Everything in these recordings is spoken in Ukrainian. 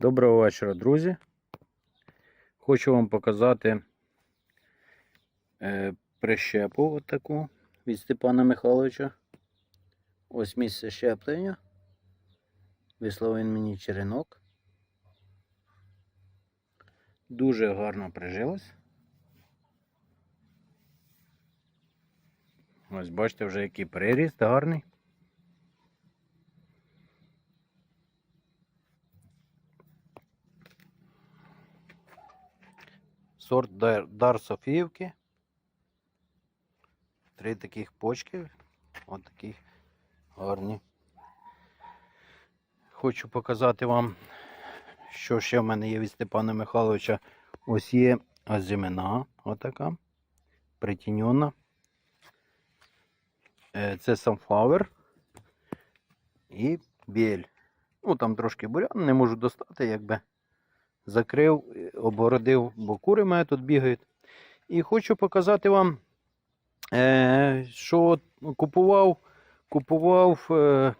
Доброго вечора, друзі. Хочу вам показати е, прищепу отаку від Степана Михайловича. Ось місце щеплення. Вислав він мені черенок. Дуже гарно прижилось. Ось бачите вже який приріст гарний. Сорт Дар, Софіївки. Три таких почки. Ось такі гарні. Хочу показати вам, що ще в мене є від Степана Михайловича. Ось є азімена, отака, притіньона. Е, Це Sunflower і біль. Ну, там трошки бурян, не можу достати, якби закрив, е, обгородив, бо кури мене тут бігають. І хочу показати вам, е, що купував, купував е,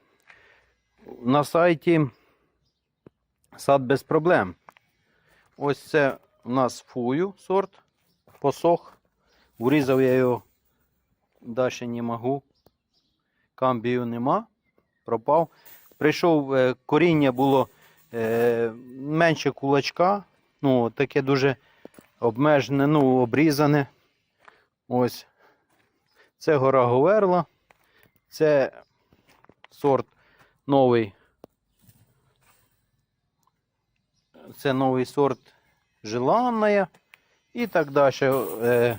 на сайті сад без проблем. Ось це у нас фую сорт, посох. Урізав я його, далі не можу. Камбію нема, пропав. Прийшов, коріння було е, менше кулачка. Ну, таке дуже обмежене, ну, обрізане. Ось. Це гора Говерла. Це сорт новий. Це новий сорт желанная. І так далі. Е,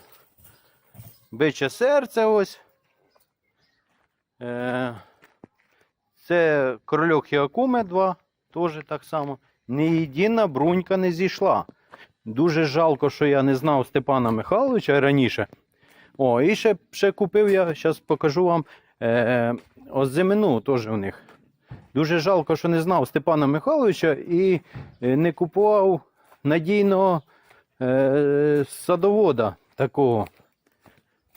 биче серце ось. Е, це корольок Хіакуме 2, теж так само. Ні єдина брунька не зійшла. Дуже жалко, що я не знав Степана Михайловича раніше. О, і ще, ще купив я, зараз покажу вам е, озимину теж у них. Дуже жалко, що не знав Степана Михайловича і е, не купував надійного е, садовода такого.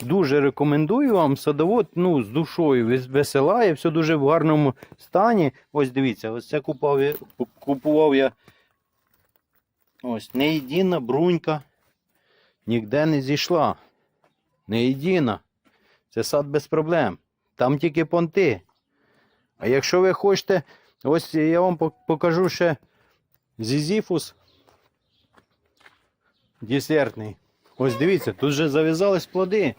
Дуже рекомендую вам садовод ну, з душою веселає, все дуже в гарному стані. Ось дивіться, ось це купував я, купував я. Ось не єдина брунька ніде не зійшла. Не єдина. Це сад без проблем. Там тільки понти. А якщо ви хочете, ось я вам покажу ще зізіфус десертний. Ось дивіться, тут вже зав'язались плоди.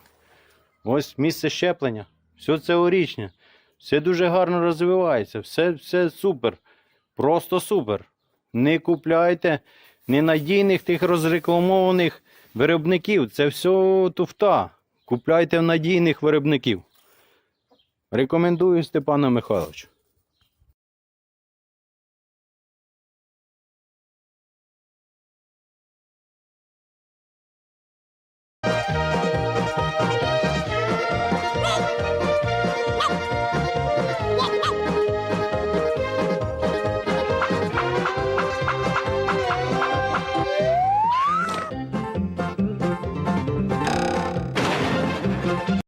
Ось місце щеплення. Все це орічне. Все дуже гарно розвивається. Все, все супер. Просто супер. Не купляйте ненадійних тих розрекламованих виробників. Це все туфта. Купляйте надійних виробників. Рекомендую Степана Михайловича.